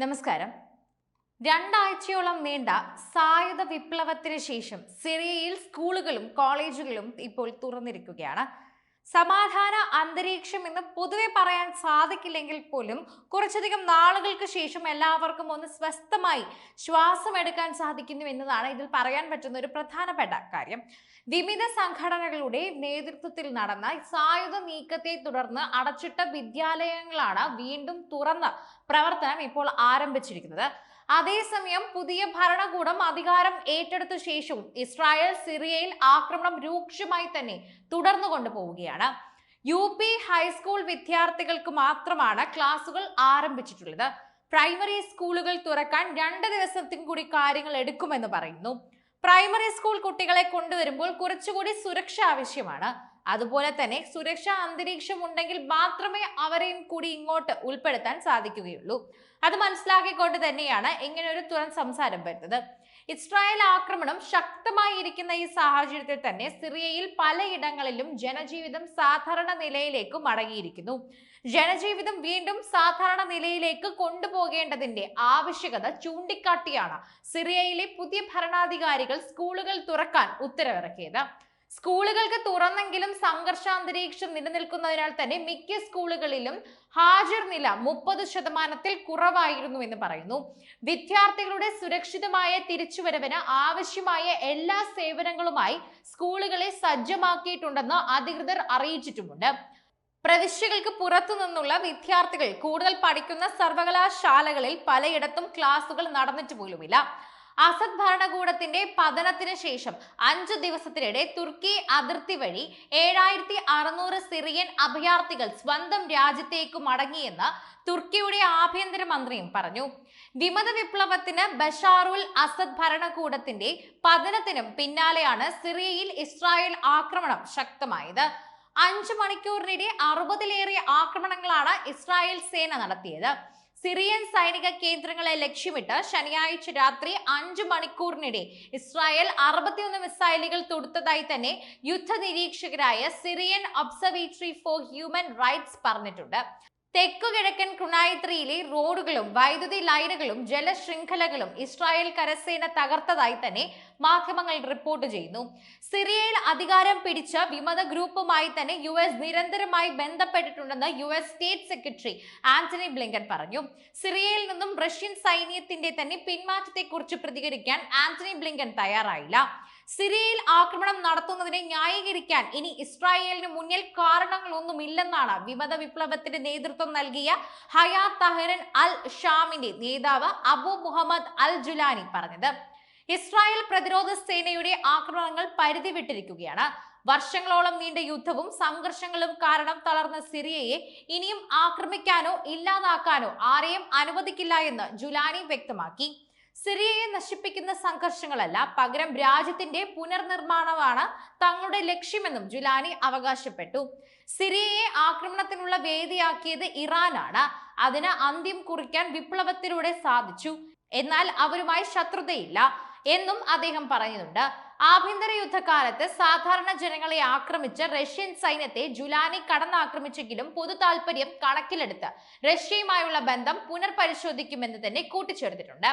നമസ്കാരം. രണ്ടാഴ്ചയോളം നീണ്ട സായുധ വിപ്ലവത്തിന് ശേഷം സിറിയയിൽ സ്കൂളുകളും കോളേജുകളും ഇപ്പോൾ തുറന്നിരിക്കുകയാണ്. സമാധാന അന്തരീക്ഷം എന്ന് പൊതുവെ പറയാൻ സാധിക്കില്ലെങ്കിൽ പോലും കുറച്ചധികം നാളുകൾക്ക് ശേഷം എല്ലാവർക്കും ഒന്ന് സ്വസ്ഥമായി ശ്വാസം എടുക്കാൻ സാധിക്കുന്നു എന്നതാണ് ഇതിൽ പറയാൻ പറ്റുന്ന ഒരു പ്രധാനപ്പെട്ട കാര്യം. വിവിധ സംഘടനകളുടെ നേതൃത്വത്തിൽ നടന്ന സായുധ നീക്കത്തെ തുടർന്ന് അടച്ചിട്ട വിദ്യാലയങ്ങളാണ് വീണ്ടും തുറന്ന് പ്രവർത്തനം ഇപ്പോൾ ആരംഭിച്ചിരിക്കുന്നത്. അതേസമയം പുതിയ ഭരണകൂടം അധികാരം ഏറ്റെടുത്ത ശേഷവും ഇസ്രായേൽ സിറിയയിൽ ആക്രമണം രൂക്ഷമായി തന്നെ തുടർന്നു കൊണ്ടുപോവുകയാണ്. യു പി ഹൈസ്കൂൾ വിദ്യാർത്ഥികൾക്ക് മാത്രമാണ് ക്ലാസുകൾ ആരംഭിച്ചിട്ടുള്ളത്. പ്രൈമറി സ്കൂളുകൾ തുറക്കാൻ രണ്ട് ദിവസത്തിനും കൂടി കാര്യങ്ങൾ എടുക്കുമെന്ന് പറയുന്നു. പ്രൈമറി സ്കൂൾ കുട്ടികളെ കൊണ്ടുവരുമ്പോൾ കുറച്ചുകൂടി സുരക്ഷ ആവശ്യമാണ്. അതുപോലെ തന്നെ സുരക്ഷാ അന്തരീക്ഷം ഉണ്ടെങ്കിൽ മാത്രമേ അവരെയും കൂടി ഇങ്ങോട്ട് ഉൾപ്പെടുത്താൻ സാധിക്കുകയുള്ളൂ. അത് മനസ്സിലാക്കിക്കൊണ്ട് തന്നെയാണ് ഇങ്ങനെ ഒരു തുറൻ സംസാരം വരുന്നത്. ഇസ്രായേൽ ആക്രമണം ശക്തമായിരിക്കുന്ന ഈ സാഹചര്യത്തിൽ തന്നെ സിറിയയിൽ പലയിടങ്ങളിലും ജനജീവിതം സാധാരണ നിലയിലേക്ക് മടങ്ങിയിരിക്കുന്നു. ജനജീവിതം വീണ്ടും സാധാരണ നിലയിലേക്ക് കൊണ്ടുപോകേണ്ടതിന്റെ ആവശ്യകത ചൂണ്ടിക്കാട്ടിയാണ് സിറിയയിലെ പുതിയ ഭരണാധികാരികൾ സ്കൂളുകൾ തുറക്കാൻ ഉത്തരവിറക്കിയത്. സ്കൂളുകൾക്ക് തുറന്നെങ്കിലും സംഘർഷാന്തരീക്ഷം നിലനിൽക്കുന്നതിനാൽ തന്നെ മിക്ക സ്കൂളുകളിലും ഹാജർ നില മുപ്പത് ശതമാനത്തിൽ കുറവായിരുന്നു എന്ന് പറയുന്നു. വിദ്യാർത്ഥികളുടെ സുരക്ഷിതമായ തിരിച്ചുവരവിന് ആവശ്യമായ എല്ലാ സേവനങ്ങളുമായി സ്കൂളുകളെ സജ്ജമാക്കിയിട്ടുണ്ടെന്ന് അധികൃതർ അറിയിച്ചിട്ടുമുണ്ട്. പ്രവിശ്യകൾക്ക് പുറത്തു നിന്നുള്ള വിദ്യാർത്ഥികൾ കൂടുതൽ പഠിക്കുന്ന സർവകലാശാലകളിൽ പലയിടത്തും ക്ലാസുകൾ നടന്നിട്ട് പോലുമില്ല. അസദ് ഭരണകൂടത്തിന്റെ പതനത്തിന് ശേഷം അഞ്ചു ദിവസത്തിനിടെ തുർക്കി അതിർത്തി വഴി ഏഴായിരത്തി അറുന്നൂറ് സിറിയൻ അഭയാർത്ഥികൾ സ്വന്തം രാജ്യത്തേക്ക് മടങ്ങിയെന്ന് തുർക്കിയുടെ ആഭ്യന്തരമന്ത്രിയും പറഞ്ഞു. വിമത വിപ്ലവത്തിന് ബഷാറുൽ അസദ് ഭരണകൂടത്തിന്റെ പതനത്തിനും പിന്നാലെയാണ് സിറിയയിൽ ഇസ്രായേൽ ആക്രമണം ശക്തമായത്. അഞ്ചു മണിക്കൂറിനിടെ അറുപതിലേറെ ആക്രമണങ്ങളാണ് ഇസ്രായേൽ സേന നടത്തിയത്. സിറിയൻ സൈനിക കേന്ദ്രങ്ങളെ ലക്ഷ്യമിട്ട് ശനിയാഴ്ച രാത്രി അഞ്ച് മണിക്കൂറിനിടെ ഇസ്രായേൽ അറുപത്തിയൊന്ന് മിസൈലുകൾ തൊടുത്തതായി തന്നെ യുദ്ധ നിരീക്ഷകരായ Syrian Observatory for Human Rights പറഞ്ഞിട്ടുണ്ട്. തെക്കു കിഴക്കൻ കുണായിത്രിയിലെ റോഡുകളും വൈദ്യുതി ലൈനുകളും ജലശൃംഖലകളും ഇസ്രായേൽ കരസേന തകർത്തതായി തന്നെ മാധ്യമങ്ങൾ റിപ്പോർട്ട് ചെയ്യുന്നു. സിറിയയിൽ അധികാരം പിടിച്ച വിമത ഗ്രൂപ്പുമായി തന്നെ യു എസ് നിരന്തരമായി ബന്ധപ്പെട്ടിട്ടുണ്ടെന്ന് U S state secretary Antony Blinken പറഞ്ഞു. സിറിയയിൽ നിന്നും റഷ്യൻ സൈന്യത്തിന്റെ തന്നെ പിന്മാറ്റത്തെക്കുറിച്ച് പ്രതികരിക്കാൻ ആന്റണി ബ്ലിങ്കൻ തയ്യാറായില്ല. സിറിയയിൽ ആക്രമണം നടത്തുന്നതിനെ ന്യായീകരിക്കാൻ ഇനി ഇസ്രായേലിന് മുന്നിൽ കാരണങ്ങളൊന്നുമില്ലെന്നാണ് വിമത വിപ്ലവത്തിന്റെ നേതൃത്വം നൽകിയ ഹയാ തഹരൻ അൽ ഷാമിന്റെ നേതാവ് അബു മുഹമ്മദ് അൽ ജുലാനി പറഞ്ഞത്. ഇസ്രായേൽ പ്രതിരോധ സേനയുടെ ആക്രമണങ്ങൾ പരിധി വിട്ടിരിക്കുകയാണ് വർഷങ്ങളോളം നീണ്ട യുദ്ധവും സംഘർഷങ്ങളും കാരണം തളർന്ന സിറിയയെ ഇനിയും ആക്രമിക്കാനോ ഇല്ലാതാക്കാനോ ആരെയും അനുവദിക്കില്ല എന്ന് ജുലാനി വ്യക്തമാക്കി. സിറിയയെ നശിപ്പിക്കുന്ന സംഘർഷങ്ങളല്ല പകരം രാജ്യത്തിന്റെ പുനർനിർമ്മാണമാണ് തങ്ങളുടെ ലക്ഷ്യമെന്നും ജുലാനി അവകാശപ്പെട്ടു. സിറിയയെ ആക്രമണത്തിനുള്ള വേദിയാക്കിയത് ഇറാനാണ്. അതിന് അന്ത്യം കുറിക്കാൻ വിപ്ലവത്തിലൂടെ സാധിച്ചു. എന്നാൽ അവരുമായി ശത്രുതയില്ല എന്നും അദ്ദേഹം പറയുന്നുണ്ട് ആഭ്യന്തര യുദ്ധകാലത്ത് സാധാരണ ജനങ്ങളെ ആക്രമിച്ച റഷ്യൻ സൈന്യത്തെ ജുലാനി കടന്നാക്രമിച്ചെങ്കിലും പൊതു താല്പര്യം കണക്കിലെടുത്ത് റഷ്യയുമായുള്ള ബന്ധം പുനർപരിശോധിക്കുമെന്ന് തന്നെ കൂട്ടിച്ചേർത്തിട്ടുണ്ട്.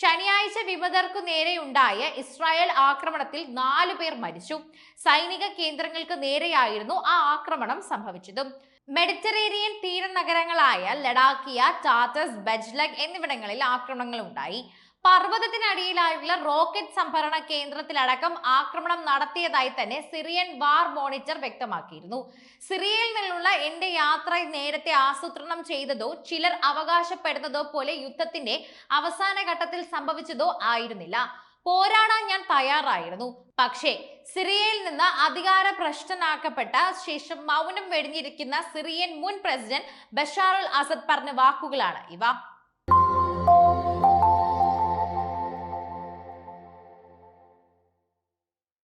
ശനിയാഴ്ച വിമതർക്കു നേരെയുണ്ടായ ഇസ്രായേൽ ആക്രമണത്തിൽ നാലു പേർ മരിച്ചു. സൈനിക കേന്ദ്രങ്ങൾക്ക് നേരെയായിരുന്നു ആ ആക്രമണം സംഭവിച്ചത്. മെഡിറ്ററേനിയൻ തീരനഗരങ്ങളായ ലഡാക്കിയ ടാറ്റസ് ബജ്ലഗ് എന്നിവിടങ്ങളിൽ ആക്രമണങ്ങൾ ഉണ്ടായി പർവതത്തിനടിയിലായുള്ള റോക്കറ്റ് സംഭരണ കേന്ദ്രത്തിലടക്കം ആക്രമണം നടത്തിയതായി തന്നെ സിറിയൻ വാർ മോണിറ്റർ വ്യക്തമാക്കിയിരുന്നു. സിറിയയിൽ നിന്നുള്ള എന്റെ യാത്ര നേരത്തെ ആസൂത്രണം ചെയ്തതോ ചിലർ അവകാശപ്പെടുന്നതോ പോലെ യുദ്ധത്തിന്റെ അവസാന ഘട്ടത്തിൽ സംഭവിച്ചതോ ആയിരുന്നില്ല. പോരാടാൻ ഞാൻ തയ്യാറായിരുന്നു. പക്ഷേ സിറിയയിൽ നിന്ന് അധികാര ഭ്രഷ്ടനാക്കപ്പെട്ട ശേഷം മൗനം വെടിഞ്ഞിരിക്കുന്ന സിറിയൻ മുൻ പ്രസിഡന്റ് ബഷാറുൽ അസദ് പറഞ്ഞ വാക്കുകളാണ് ഇവ.